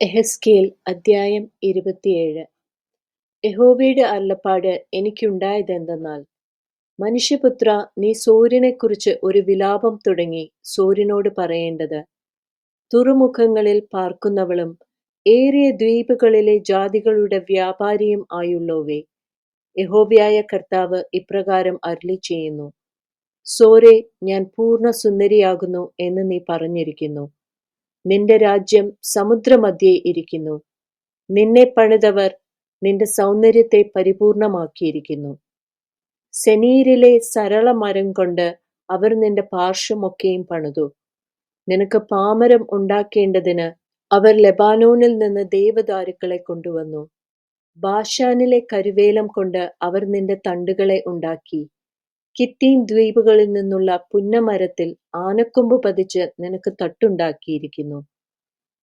എഹെസ്കേൽ അദ്ധ്യായം ഇരുപത്തിയേഴ്. യഹോവയുടെ അരുളപ്പാട് എനിക്കുണ്ടായതെന്തെന്നാൽ മനുഷ്യപുത്ര നീ സൂര്യനെക്കുറിച്ച് ഒരു വിലാപം തുടങ്ങി സൂര്യനോട് പറയേണ്ടത്. തുറമുഖങ്ങളിൽ പാർക്കുന്നവളും ഏറിയ ദ്വീപുകളിലെ ജാതികളുടെ വ്യാപാരിയും ആയുള്ളോവേ യഹോവയായ കർത്താവ് ഇപ്രകാരം അരുളി ചെയ്യുന്നു സോരെ ഞാൻ പൂർണ സുന്ദരിയാകുന്നു എന്ന് നീ പറഞ്ഞിരിക്കുന്നു. നിന്റെ രാജ്യം സമുദ്രമധ്യേ ഇരിക്കുന്നു. നിന്നെ പണിതവർ നിന്റെ സൗന്ദര്യത്തെ പരിപൂർണമാക്കിയിരിക്കുന്നു. സെനീരിലെ സരള മരം കൊണ്ട് അവർ നിന്റെ പാർശ്വമൊക്കെയും പണിതു. നിനക്ക് പാമരം ഉണ്ടാക്കേണ്ടതിന് അവർ ലെബാനോനിൽ നിന്ന് ദേവദാരുക്കളെ കൊണ്ടുവന്നു. ബാഷാനിലെ കരുവേലം കൊണ്ട് അവർ നിന്റെ തണ്ടുകളെ ഉണ്ടാക്കി. കിത്തീം ദ്വീപുകളിൽ നിന്നുള്ള പുന്നമരത്തിൽ ആനക്കൊമ്പ് പതിച്ച് നിനക്ക് തട്ടുണ്ടാക്കിയിരിക്കുന്നു.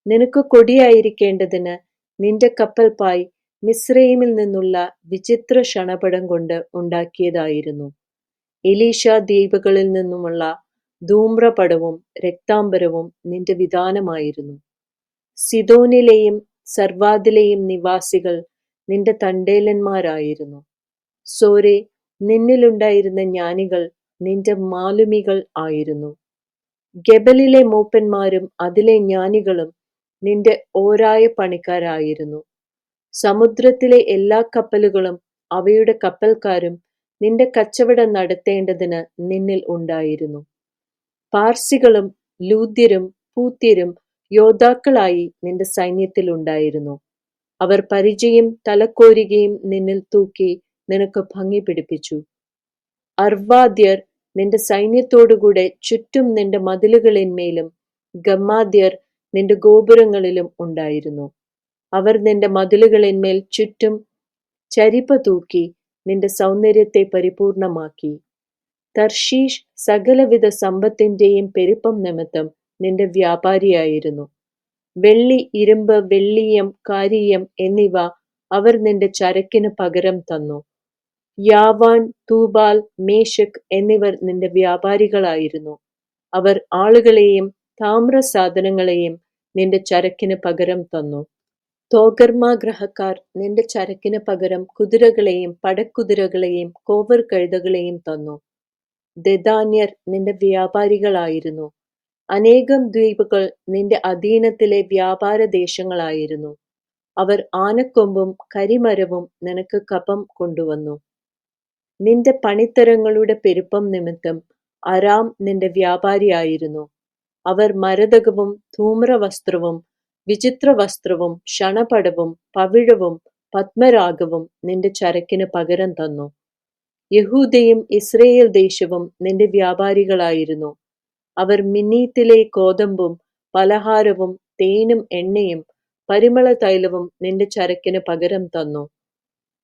നിനക്ക് കൊടിയായിരിക്കേണ്ടതിന് നിന്റെ കപ്പൽപ്പായ് മിസ്രൈമിൽ നിന്നുള്ള വിചിത്ര ക്ഷണപടം കൊണ്ട് ഉണ്ടാക്കിയതായിരുന്നു. എലീഷ ദ്വീപുകളിൽ നിന്നുമുള്ള ധൂമ്രപടവും രക്താംബരവും നിന്റെ വിധാനമായിരുന്നു. സിദോനിലെയും സർവാദിലെയും നിവാസികൾ നിന്റെ തണ്ടേലന്മാരായിരുന്നു. സോരെ നിന്നിലുണ്ടായിരുന്ന ജ്ഞാനികൾ നിന്റെ മാലുമികൾ ആയിരുന്നു. ഗബലിലെ മൂപ്പന്മാരും അതിലെ ജ്ഞാനികളും നിന്റെ ഓരായ പണിക്കാരായിരുന്നു. സമുദ്രത്തിലെ എല്ലാ കപ്പലുകളും അവയുടെ കപ്പൽക്കാരും നിന്റെ കച്ചവടം നടത്തേണ്ടതിന് നിന്നിൽ ഉണ്ടായിരുന്നു. പാർസികളും ലൂദ്യരും പൂത്യരും യോദ്ധാക്കളായി നിന്റെ സൈന്യത്തിൽ ഉണ്ടായിരുന്നു. അവർ പരിചയം തലക്കോരുകയും നിന്നിൽ തൂക്കി നിനക്ക് ഭംഗി പിടിപ്പിച്ചു. അർവാദ്യർ നിന്റെ സൈന്യത്തോടുകൂടെ ചുറ്റും നിന്റെ മതിലുകളിന്മേലും ഗമ്മാദ്യർ നിന്റെ ഗോപുരങ്ങളിലും ഉണ്ടായിരുന്നു. അവർ നിന്റെ മതിലുകളിന്മേൽ ചുറ്റും ചരിപ്പ തൂക്കി നിന്റെ സൗന്ദര്യത്തെ പരിപൂർണമാക്കി. തർഷീഷ് സകലവിധ സമ്പത്തിന്റെയും പെരുപ്പം നിമിത്തം നിന്റെ വ്യാപാരിയായിരുന്നു. വെള്ളി ഇരുമ്പ് വെള്ളിയം കാരീയം എന്നിവ അവർ നിന്റെ ചരക്കിന് പകരം തന്നു. യാവാൻ തൂബാൽ മേശക് എന്നിവർ നിന്റെ വ്യാപാരികളായിരുന്നു. അവർ ആളുകളെയും താമ്ര സാധനങ്ങളെയും നിന്റെ ചരക്കിന് പകരം തന്നു. തോഗർമ ഗ്രഹക്കാർ നിന്റെ ചരക്കിന് പകരം കുതിരകളെയും പടക്കുതിരകളെയും കോവർ കഴുതകളെയും തന്നു. ദദാന്യർ നിന്റെ വ്യാപാരികളായിരുന്നു. അനേകം ദ്വീപുകൾ നിന്റെ അധീനത്തിലെ വ്യാപാര ദേശങ്ങളായിരുന്നു. അവർ ആനക്കൊമ്പും കരിമരവും നിനക്ക് കപം കൊണ്ടുവന്നു. നിന്റെ പണിത്തരങ്ങളുടെ പെരുപ്പം നിമിത്തം അരാം നിന്റെ വ്യാപാരിയായിരുന്നു. അവർ മരതകവും ധൂമ്രവസ്ത്രവും വിചിത്ര വസ്ത്രവും ക്ഷണപടവും പവിഴവും പത്മരാഗവും നിന്റെ ചരക്കിന് പകരം തന്നു. യഹൂദയും ഇസ്രയേൽ ദേശവും നിന്റെ വ്യാപാരികളായിരുന്നു. അവർ മിന്നീത്തിലെ കോതമ്പും പലഹാരവും തേനും എണ്ണയും പരിമള തൈലവും നിന്റെ ചരക്കിന് പകരം തന്നു.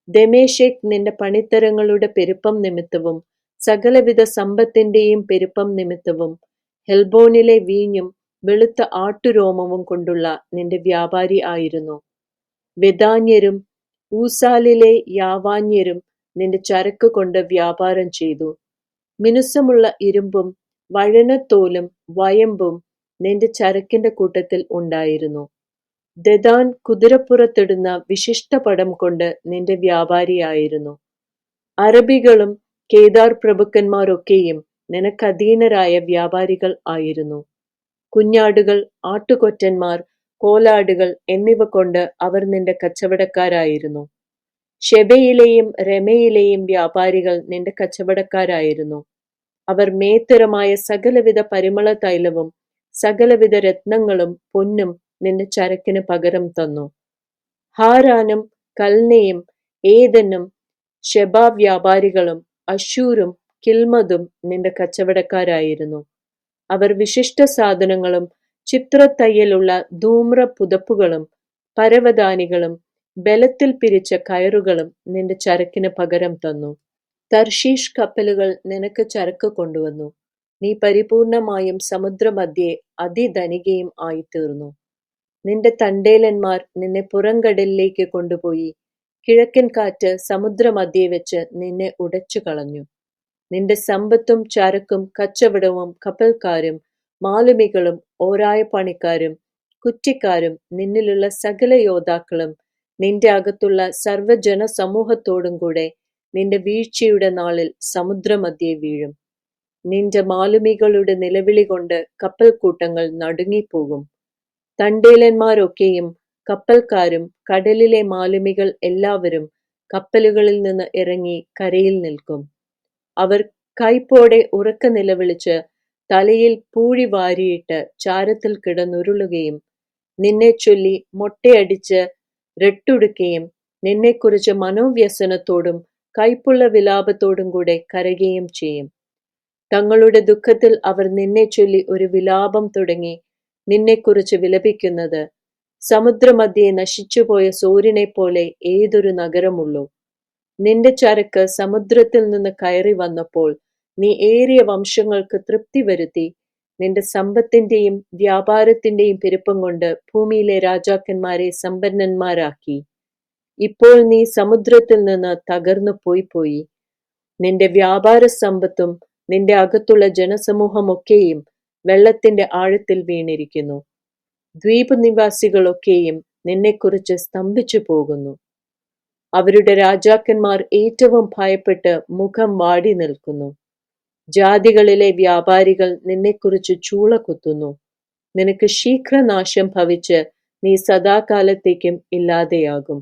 ദമേഷേക് നിന്റെ പണിത്തരങ്ങളുടെ പെരുപ്പം നിമിത്തവും സകലവിധ സമ്പത്തിന്റെയും പെരുപ്പം നിമിത്തവും ഹെൽബോണിലെ വീഞ്ഞും വെളുത്ത ആട്ടുരോമവും കൊണ്ടുള്ള നിന്റെ വ്യാപാരി ആയിരുന്നു. വെദാന്യരും ഊസാലിലെ യാവാന്യരും നിന്റെ ചരക്ക് കൊണ്ട് വ്യാപാരം ചെയ്തു. മിനുസമുള്ള ഇരുമ്പും വഴനത്തോലും വയമ്പും നിന്റെ ചരക്കിന്റെ കൂട്ടത്തിൽ ഉണ്ടായിരുന്നു. ദദാൻ കുതിരപ്പുറത്തിടുന്ന വിശിഷ്ട പടം കൊണ്ട് നിന്റെ വ്യാപാരിയായിരുന്നു. അറബികളും കേദാർ പ്രഭുക്കന്മാരൊക്കെയും നിനക്കധീനരായ വ്യാപാരികൾ ആയിരുന്നു. കുഞ്ഞാടുകൾ ആട്ടുകൊറ്റന്മാർ കോലാടുകൾ എന്നിവ കൊണ്ട് അവർ നിന്റെ കച്ചവടക്കാരായിരുന്നു. ഷെബയിലെയും രമയിലെയും വ്യാപാരികൾ നിന്റെ കച്ചവടക്കാരായിരുന്നു. അവർ മേത്തരമായ സകലവിധ പരിമള തൈലവും സകലവിധ രത്നങ്ങളും പൊന്നും നിന്റെ ചരക്കിന് പകരം തന്നു. ഹാരാനും കൽനയും ഏതനും ഷെബ വ്യാപാരികളും അശൂരും കിൽമതും നിന്റെ കച്ചവടക്കാരായിരുന്നു. അവർ വിശിഷ്ട സാധനങ്ങളും ചിത്രത്തയ്യലുള്ള ധൂമ്ര പുതപ്പുകളും പരവതാനികളും ബലത്തിൽ പിരിച്ച കയറുകളും നിന്റെ ചരക്കിന് പകരം തന്നു. തർഷീഷ് കപ്പലുകൾ നിനക്ക് ചരക്ക് കൊണ്ടുവന്നു. നീ പരിപൂർണമായും സമുദ്രമധ്യേ അതിധനികയും ആയിത്തീർന്നു. നിന്റെ തണ്ടേലന്മാർ നിന്നെ പുറംകടലിലേക്ക് കൊണ്ടുപോയി. കിഴക്കൻ കാറ്റ് സമുദ്രമധ്യേ വെച്ച് നിന്നെ ഉടച്ചു കളഞ്ഞു നിന്റെ സമ്പത്തും ചരക്കും കച്ചവടവും കപ്പൽക്കാരും മാലുമികളും ഓരായ പണിക്കാരും കുറ്റിക്കാരും നിന്നിലുള്ള സകല യോദ്ധാക്കളും നിന്റെ അകത്തുള്ള സർവജന സമൂഹത്തോടും കൂടെ നിന്റെ വീഴ്ചയുടെ നാളിൽ സമുദ്രമധ്യേ വീഴും. നിന്റെ മാലുമികളുടെ നിലവിളി കൊണ്ട് കപ്പൽക്കൂട്ടങ്ങൾ നടുങ്ങിപ്പോകും. തണ്ടേലന്മാരൊക്കെയും കപ്പൽക്കാരും കടലിലെ മാലുമികൾ എല്ലാവരും കപ്പലുകളിൽ നിന്ന് ഇറങ്ങി കരയിൽ നിൽക്കും. അവർ കൈപ്പോടെ ഉറക്ക നിലവിളിച്ച് തലയിൽ പൂഴി വാരിയിട്ട് ചാരത്തിൽ കിടന്നുരുളുകയും നിന്നെ ചൊല്ലി മൊട്ടയടിച്ച് രട്ടുടുക്കുകയും നിന്നെക്കുറിച്ച് മനോവ്യസനത്തോടും കൈപ്പുള്ള വിലാപത്തോടും കൂടെ കരയുകയും ചെയ്യും. തങ്ങളുടെ ദുഃഖത്തിൽ അവർ നിന്നെ ചൊല്ലി ഒരു വിലാപം തുടങ്ങി നിന്നെക്കുറിച്ച് വിലപിക്കുന്നത്. സമുദ്രമധ്യേ നശിച്ചുപോയ സൂര്യനെ പോലെ ഏതൊരു നഗരമുള്ളൂ. നിന്റെ ചരക്ക് സമുദ്രത്തിൽ നിന്ന് കയറി വന്നപ്പോൾ നീ ഏറിയ വംശങ്ങൾക്ക് തൃപ്തി വരുത്തി. നിന്റെ സമ്പത്തിന്റെയും വ്യാപാരത്തിന്റെയും പെരുപ്പം കൊണ്ട് ഭൂമിയിലെ രാജാക്കന്മാരെ സമ്പന്നന്മാരാക്കി. ഇപ്പോൾ നീ സമുദ്രത്തിൽ നിന്ന് തകർന്നു പോയി പോയി നിന്റെ വ്യാപാര സമ്പത്തും നിന്റെ അകത്തുള്ള ജനസമൂഹമൊക്കെയും വെള്ളത്തിന്റെ ആഴത്തിൽ വീണിരിക്കുന്നു. ദ്വീപ് നിവാസികളൊക്കെയും നിന്നെക്കുറിച്ച് സ്തംഭിച്ചു പോകുന്നു. അവരുടെ രാജാക്കന്മാർ ഏറ്റവും ഭയപ്പെട്ട് മുഖം വാടി നിൽക്കുന്നു. ജാതികളിലെ വ്യാപാരികൾ നിന്നെക്കുറിച്ച് ചൂള കുത്തുന്നു നിനക്ക് ശീഘ്രനാശം ഭവിച്ച് നീ സദാകാലത്തേക്കും ഇല്ലാതെയാകും.